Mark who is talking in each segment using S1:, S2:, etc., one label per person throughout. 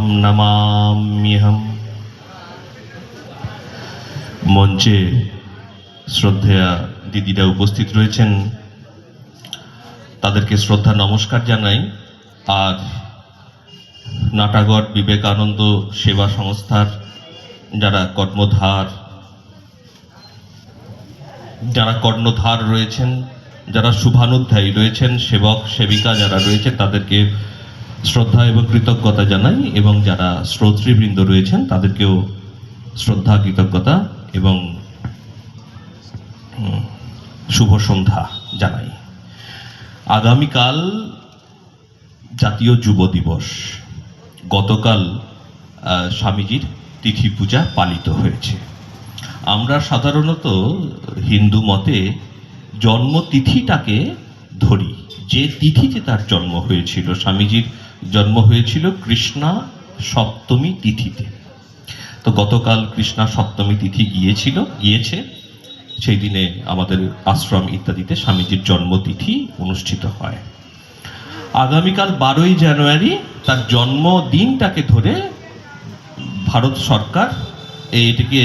S1: তাম নমাম্যহম মঞ্চে শ্রদ্ধেয়া দিদিরা উপস্থিত রয়েছেন। তাদেরকে শ্রদ্ধা নমস্কার জানাই। আর নাটাগড় বিবেকানন্দ সেবা সংস্থার যারা কর্মধার যারা কর্ণধার রয়েছেন, যারা শুভানুধ্যায়ী রয়েছেন, সেবক, সেবিকা যারা রয়েছেন, তাদেরকে শ্রদ্ধা এবং কৃতজ্ঞতা জানাই এবং যারা শ্রোতৃবৃন্দ রয়েছেন, তাদেরকেও শ্রদ্ধা, কৃতজ্ঞতা এবং শুভ সন্ধ্যা জানাই। আগামীকাল জাতীয় যুব দিবস। গতকাল স্বামীজির তিথি পূজা পালিত হয়েছে। আমরা সাধারণত হিন্দু মতে জন্মতিথিটাকে ধরি। যে তিথিতে তার জন্ম হয়েছিল, স্বামীজির জন্ম হয়েছিল কৃষ্ণা সপ্তমী তিথিতে। তো গতকাল কৃষ্ণা সপ্তমী তিথি গিয়েছিল, গিয়েছে। সেই দিনে আমাদের আশ্রম ইত্যাদিতে স্বামীজির জন্মতিথি অনুষ্ঠিত হয়। আগামীকাল বারোই জানুয়ারি তার জন্মদিনটাকে ধরে ভারত সরকার এটিকে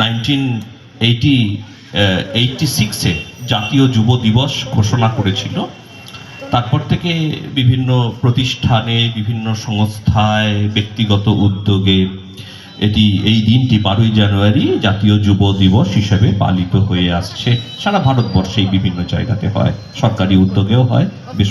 S1: নাইনটিন এইটি এইটটি সিক্সে জাতীয় যুব দিবস ঘোষণা করেছিল। তারপর থেকে বিভিন্ন প্রতিষ্ঠানে, বিভিন্ন সংস্থায়, ব্যক্তিগত উদ্যোগে এটি, এই দিনটি বারোই জানুয়ারি জাতীয় যুব দিবস হিসেবে পালিত হয়ে আসছে। সারা ভারতবর্ষেই বিভিন্ন জায়গাতে হয়, সরকারি উদ্যোগেও হয় বেসরকারি